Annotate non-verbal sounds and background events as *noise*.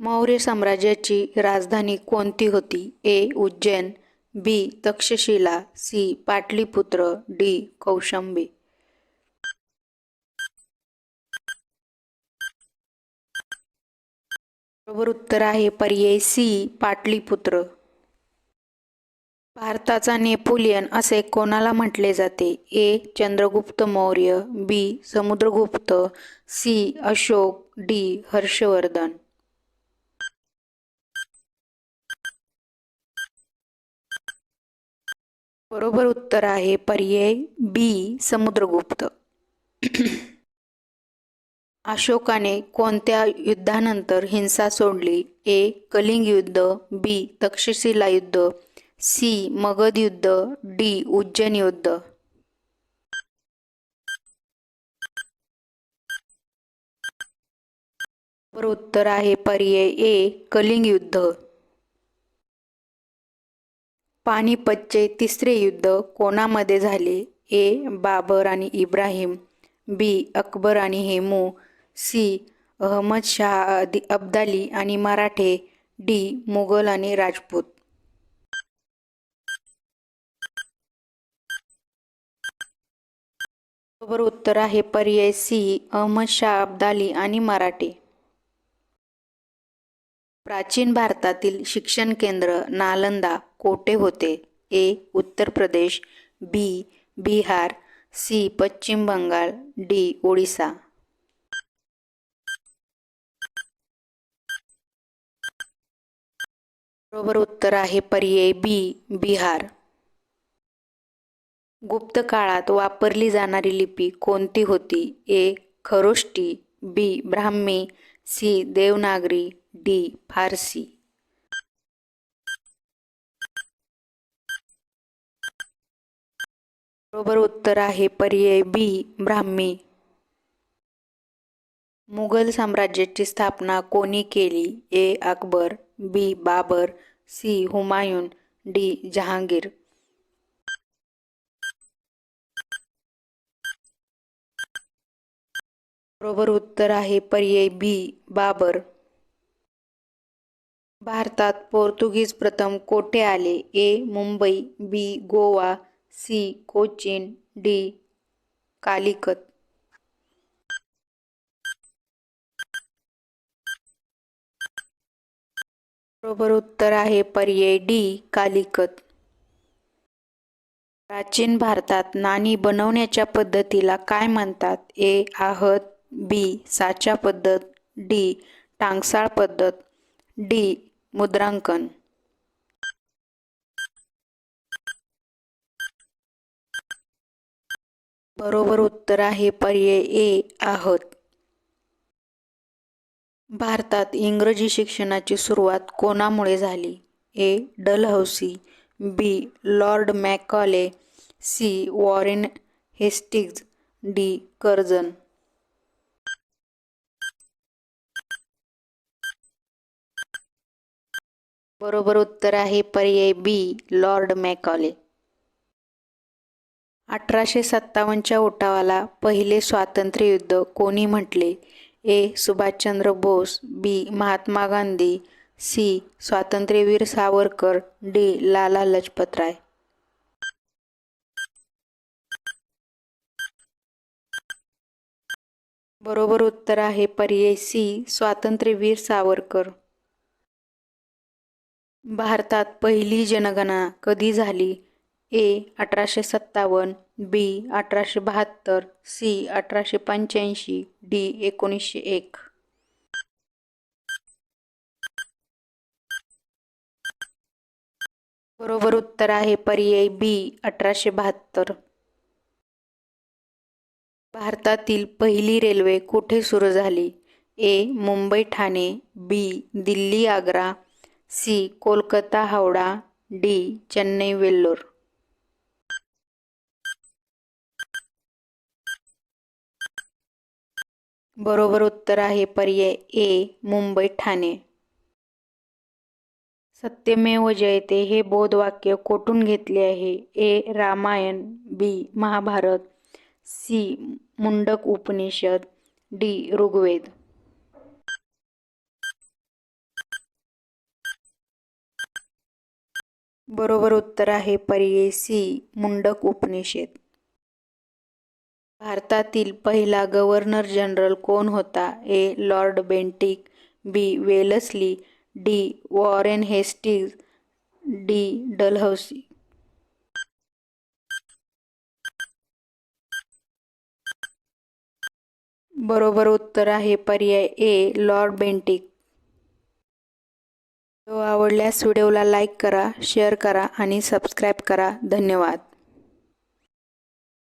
मौर्य साम्राज्याची राजधानी कोणती होती? A. Ujjain B Taxila C Pataliputra D Kaushambi. बरोबर उत्तर आहे पर्याय सी. पाटलीपुत्र. भारताचा नेपोलियन असे कोणाला म्हटले जाते? A. Chandragupta Maurya B Samudragupta C Ashoka D Harshavardhana. बरोबर उत्तर आहे पर्याय बी समुद्रगुप्त. *clears throat* अशोकाने कोणत्या युद्धानंतर हिंसा सोडली? ए कलिंग युद्ध बी तक्षशिला युद्ध सी मगध युद्ध डी उज्जैन युद्ध. उत्तर आहे पर्याय ए कलिंग युद्ध. पानिपतचे तिसरे युद्ध कोणामध्ये झाले? ए. बाबर आणि इब्राहिम बी. अकबर आणि हेमू सी. अहमद शाह अब्दाली आणि मराठे डी. मुघल आणि राजपूत. बरोबर उत्तर आहे पर्याय सी. अहमद शाह अब्दाली आणि मराठे. प्राचीन भारतातील शिक्षण केंद्र नालंदा. कोठे होते. ए उत्तर प्रदेश बी बिहार सी पश्चिम बंगाल डी ओडिसा. बरोबर उत्तर आहे पर्याय बी बिहार. गुप्त काळात वापरली जाणारी लिपी कोणती होती? A Kharosthi B Brahmi C Devanagari D Farsi. बरोबर उत्तर आहे पर्याय बी ब्राह्मी. मुघल साम्राज्याची स्थापना कोणी केली? A. Akbar B Babur C Humayun D Jahangir. बरोबर उत्तर आहे पर्याय बी बाबर. भारतात पोर्तुगीज प्रथम कोठे आले? A. Mumbai B Goa C Cochin D Calicut. बरोबर उत्तर आहे पर्याय डी कालिकत. प्राचीन भारतात नाणी बनवण्याच्या पद्धतीला काय म्हणतात? ए. आहत बी. साचा पद्धत डी. टांगसाळ पद्धत डी. मुद्रांकन. बरोबर उत्तर आहे पर्याय ए आहोत. भारतात इंग्रजी शिक्षणाची सुरुवात कोणामुळे झाली? A. Dalhousie B. Lord Macaulay C. Warren Hastings D. Curzon बरोबर उत्तर आहे पर्याय बी. Lord Macaulay. अठराशे सत्तावन्नच्या उठावाला पहिले स्वातंत्र्य युद्ध कोणी म्हटले? A. Subhash Chandra Bose B. Mahatma Gandhi C. स्वातंत्र्यवीर सावरकर डी. लाला लजपतराय. बरोबर उत्तर आहे पर्याय सी. स्वातंत्र्यवीर सावरकर. भारतात पहिली जनगणना कधी झाली? ए अठराशे सत्तावन्न बी अठराशे बहात्तर सी अठराशे पंच्याऐंशी डी एकोणीसशे एक. बरोबर उत्तर आहे पर्याय बी अठराशे बहात्तर. भारतातील पहिली रेल्वे कुठे सुरू झाली? A Mumbai Thane B Delhi Agra C Kolkata Howrah D Chennai Vellore. बरोबर उत्तर आहे पर्याय ए मुंबई ठाणे. सत्यमेव जयते हे बोध वाक्य कोठून घेतले आहे? A Ramayana B Mahabharata C Mundaka Upanishad D Rigveda. बरोबर उत्तर आहे पर्याय सी मुंडक उपनिषद. भारतातील पहिला गव्हर्नर जनरल कोण होता? A. Lord Bentinck B. Wellesley D. Warren Hastings D. Dalhousie. बरोबर उत्तर आहे पर्याय ए लॉर्ड बेंटिक. व्हिडिओ आवडल्यास व्हिडिओला लाईक करा शेअर करा आणि सबस्क्राईब करा. धन्यवाद.